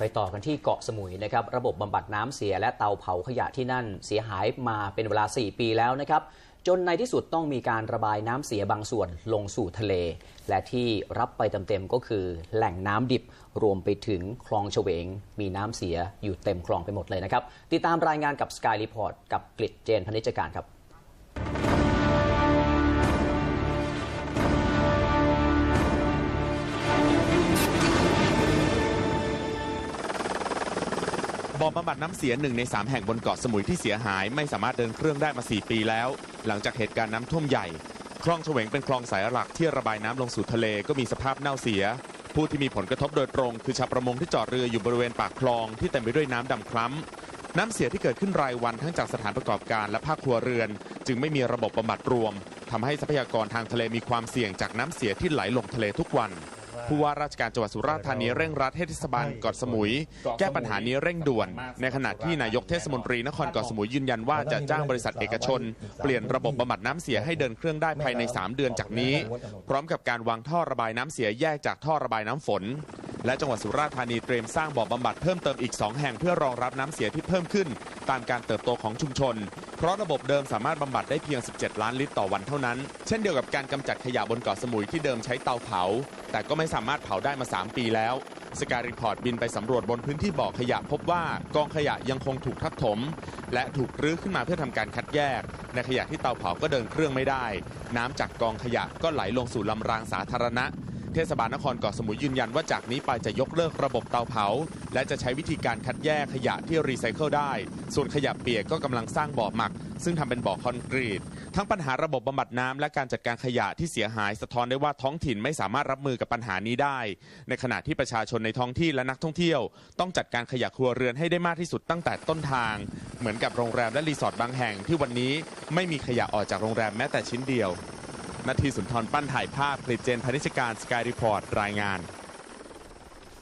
ไปต่อกันที่เกาะสมุยนะครับระบบบำบัดน้ำเสียและเตาเผาขยะที่นั่นเสียหายมาเป็นเวลา 4 ปีแล้วนะครับจนในที่สุดต้องมีการระบายน้ำเสียบางส่วนลงสู่ทะเล และที่รับไปเต็มๆก็คือแหล่งน้ำดิบรวมไปถึงคลองเฉวง มีน้ำเสียอยู่เต็มคลองไปหมดเลยนะครับติดตามรายงานกับ Sky Report กับกฤษเจนพนิจการครับ บ่อบำบัดน้ำเสียหนึ่งใน 3 แห่งบนเกาะสมุยที่เสียหาย ไม่สามารถเดินเครื่องได้มา 4 ปีแล้ว หลังจากเหตุการณ์น้ำท่วมใหญ่ คลองเฉวงเป็นคลองสายหลักที่ระบายน้ำลงสู่ทะเลก็มีสภาพเน่าเสีย ผู้ที่มีผลกระทบโดยตรง คือชาวประมงที่จอดเรืออยู่บริเวณปากคลองที่เต็มไปด้วยน้ำดำคล้ำน้ำเสียที่เกิดขึ้นรายวันทั้งจากสถานประกอบการและภาคครัวเรือน จึงไม่มีระบบบำบัดรวมทำให้ทรัพยากรทางทะเลมีความเสี่ยงจากน้ำเสียที่ไหลลงทะเลทุกวัน ผู้ว่าราชการจังหวัดสุราษฎร์ธานีเร่งรัดให้เทศบาลเกาะสมุย แก้ปัญหานี้เร่งด่วน ในขณะที่นายกเทศมนตรีนครเกาะสมุยยืนยันว่าจะจ้างบริษัทเอกชน เปลี่ยนระบบบำบัดน้ำเสียให้เดินเครื่องได้ภายใน 3 เดือนจากนี้ พร้อมกับการวางท่อระบายน้ำเสียแยกจากท่อระบายน้ำฝน และจังหวัดสุราษฎร์ธานีเตรียมสร้างบ่อบำบัดเพิ่มเติมอีก 2 แห่งเพื่อรองรับน้ำเสียที่เพิ่มขึ้น ตามการเติบโตของชุมชน เพราะระบบเดิมสามารถบำบัดได้เพียง 17 ล้านลิตรต่อวันเท่านั้น เช่นเดียวกับการกำจัดขยะบนเกาะสมุยที่เดิมใช้เตาเผา แต่ก็ไม่สามารถเผาได้มา 3 ปีแล้วสการีพอร์ตบินไปสำรวจบนพื้นที่บ่อขยะพบว่ากองขยะยังคงถูกทับถม และถูกรื้อขึ้นมาเพื่อทำการคัดแยก ในขยะที่เตาเผาก็เดินเครื่องไม่ได้ น้ำจากกองขยะก็ไหลลงสู่ลำรางสาธารณะ เทศบาลนครเกาะสมุยยืนยันว่าจากนี้ไปจะยกเลิกระบบเตาเผา และจะใช้วิธีการคัดแยกขยะที่รีไซเคิลได้ ส่วนขยะเปียกก็กำลังสร้างบ่อหมัก ซึ่งทำเป็นบ่อคอนกรีต ทั้งปัญหาระบบบำบัดน้ำและการจัดการขยะที่เสียหายสะท้อนได้ว่าท้องถิ่นไม่สามารถรับมือกับปัญหานี้ได้ ในขณะที่ประชาชนในท้องที่และนักท่องเที่ยว ต้องจัดการขยะครัวเรือนให้ได้มากที่สุดตั้งแต่ต้นทาง เหมือนกับโรงแรมและรีสอร์ทบางแห่งที่วันนี้ไม่มีขยะออกจากโรงแรมแม้แต่ชิ้นเดียว นาทีสุนทรปั้นถ่ายภาพคลิปเจนพนิชการสกายรีพอร์ตรายงาน